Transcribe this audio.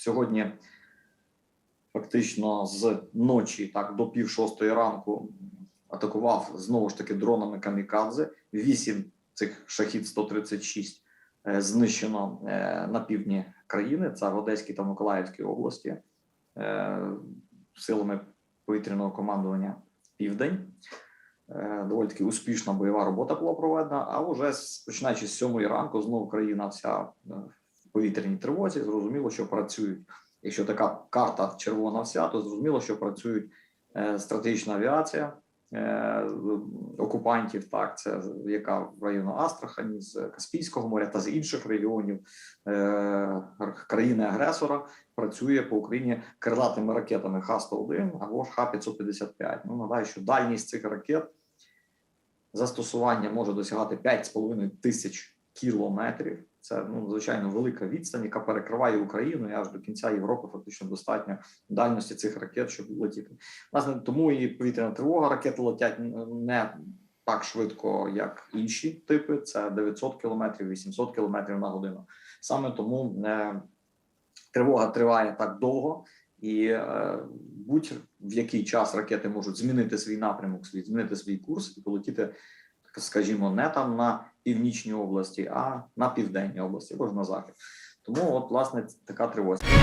сьогодні фактично з ночі, так до пів шостої ранку, атакував знову ж таки дронами камікадзе. Вісім цих шахід 136 е, знищено е, на півдні країни. Це в Одеській та Миколаївській області е, силами повітряного командування Південь. Доволі таки успішна бойова робота була проведена. А вже починаючи з сьомої ранку, знову країна вся повітряній тривозі. Зрозуміло, що працюють. Якщо така карта червона вся, то зрозуміло, що працюють е, стратегічна авіація е, окупантів, так це яка в району Астрахані, з Каспійського моря та з інших регіонів е, країни-агресора працює по Україні крилатими ракетами Х-101 або ж Х-555. Ну нагадаю, що дальність цих ракет застосування може досягати 5,5 тисяч кілометрів. Це ну звичайно велика відстань, яка перекриває Україну і аж до кінця Європи. Фактично достатньо дальності цих ракет, щоб летіти. Власне, тому і повітряна тривога ракети летять не так швидко, як інші типи. Це 900 кілометрів, 800 кілометрів на годину. Саме тому е, тривога триває так довго, і е, будь-в який час ракети можуть змінити свій напрямок, свій змінити свій курс і полетіти, скажімо, не там на північній області, а на південній області або ж на захід. Тому, от, власне, така тривожність.